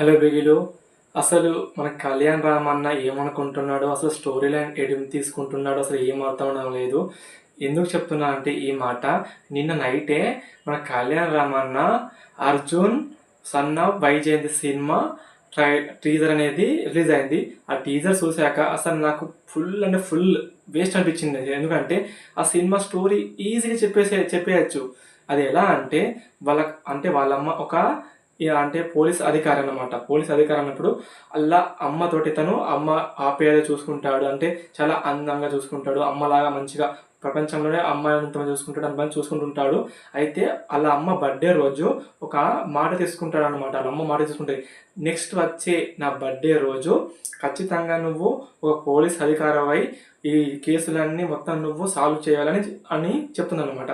Hello బిగిలు. అసలు మన కళ్యాణ్ రామ్ అన్న ఏమనుకుంటున్నాడో? అసలు స్టోరీ లైన్ ఎడిమ్ తీసుకుంటున్నాడు? అసలు ఏం అర్థం లేదు. ఎందుకు చెప్తున్నా అంటే ఈ మాట. నిన్న నైటే మన కళ్యాణ్ రామ్ అన్న Arjun son of Vyjayanthi cinema try teaser అనేది రిలీజ్ అయింది. ఆ టీజర్ చూశాక అసలు నాకు ఫుల్ అంటే ఫుల్ వేస్ట్ అనిపించింది. ఎందుకంటే ఆ సినిమా స్టోరీ ఈజీగా చెప్పేసే చెప్పేయచ్చు. అది ఎలా అంటే వాళ్ళ అంటే వాళ్ళమ్మ ఒక అంటే పోలీస్ అధికారి అన్నమాట పోలీస్ అధికారి అన్నప్పుడు అలా అమ్మతోటి తను అమ్మ ఆప్యాయత చూసుకుంటాడు. అంటే చాలా అందంగా చూసుకుంటాడు. అమ్మలాగా మంచిగా ప్రపంచంలోనే అమ్మాయిని చూసుకుంటాడు. అని చూసుకుంటుంటాడు. అయితే వాళ్ళ అమ్మ బర్త్డే రోజు ఒక మాట తీసుకుంటాడు అనమాట వాళ్ళ అమ్మ మాట తీసుకుంటుంది నెక్స్ట్ వచ్చే నా బర్త్డే రోజు ఖచ్చితంగా నువ్వు ఒక పోలీస్ అధికారమై ఈ కేసులన్నీ మొత్తం నువ్వు సాల్వ్ చేయాలని అని చెప్తుంది అనమాట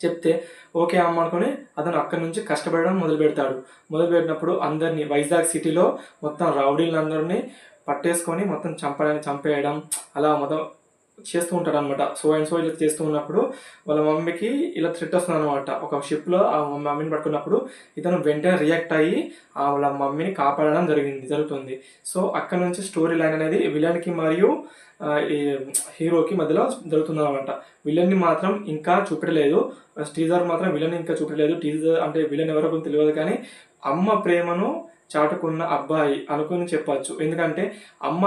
చెప్తే ఓకే అమ్మ అనుకుని అతను అక్కడి నుంచి కష్టపడడం మొదలు పెడతాడు మొదలు పెట్టినప్పుడు అందరినీ వైజాగ్ సిటీలో మొత్తం రౌడీలందరినీ పట్టేసుకొని మొత్తం చంపడానికి చంపేయడం అలా మొత్తం చేస్తూ ఉంటాడు అనమాట సో అండ్ సో ఇలా చేస్తూ ఉన్నప్పుడు వాళ్ళ మమ్మీకి ఇలా థ్రెట్ వస్తుంది అనమాట ఒక షిప్లో ఆ మమ్మీని పట్టుకున్నప్పుడు ఇతను వెంటనే రియాక్ట్ అయ్యి ఆ వాళ్ళ మమ్మీని కాపాడడం జరిగింది జరుగుతుంది. సో అక్కడ నుంచి స్టోరీ లైన్ అనేది విలన్కి మరియు హీరోకి మధ్యలో జరుగుతుంది అనమాట విలన్ని మాత్రం ఇంకా చూపెట్టలేదు. టీజర్ మాత్రం విలన్ ఇంకా చూపెట్టలేదు. టీజర్ అంటే విలన్ ఎవరో తెలియదు కానీ అమ్మ ప్రేమను చాటుకున్న అబ్బాయి అనుకుని చెప్పొచ్చు. ఎందుకంటే అమ్మ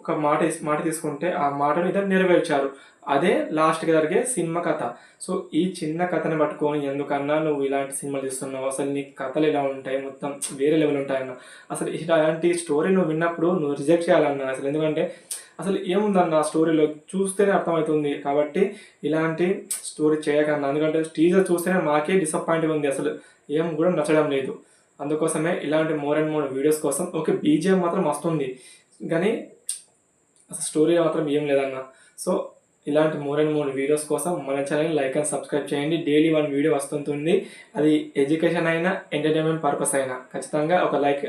ఒక మాట మాట తీసుకుంటే ఆ మాటను ఇద్దరు నెరవేర్చారు. అదే లాస్ట్కి జరిగే సినిమా కథ. సో ఈ చిన్న కథని పట్టుకొని ఎందుకన్నా నువ్వు ఇలాంటి సినిమాలు తీస్తున్నావు? అసలు నీ కథలు ఎలా ఉంటాయి? మొత్తం వేరే లెవెల్ ఉంటాయన్న. అసలు ఇలాంటి స్టోరీ నువ్వు విన్నప్పుడు నువ్వు రిజెక్ట్ చేయాలన్నా అసలు. ఎందుకంటే అసలు ఏముందన్న ఆ స్టోరీలో చూస్తేనే అర్థమవుతుంది కాబట్టి ఇలాంటి స్టోరీ చేయకన్నా. ఎందుకంటే టీజర్ చూస్తేనే మాకే డిసప్పాయింట్గా ఉంది అసలు. ఏం కూడా నచ్చడం లేదు. అందుకోసమే ఇలాంటి మోర్ అండ్ మోర్ వీడియోస్ కోసం ఓకే బీజిఎం మాత్రం వస్తుంది. కానీ అసలు స్టోరీ మాత్రం ఏం లేదన్న. సో ఇలాంటి మోర్ అండ్ మోర్ వీడియోస్ కోసం మన ఛానల్ లైక్ అండ్ సబ్స్క్రైబ్ చేయండి. డైలీ వన్ వీడియో వస్తుంటుంది. అది ఎడ్యుకేషన్ అయినా ఎంటర్టైన్మెంట్ పర్పస్ అయినా. ఖచ్చితంగా ఒక లైక్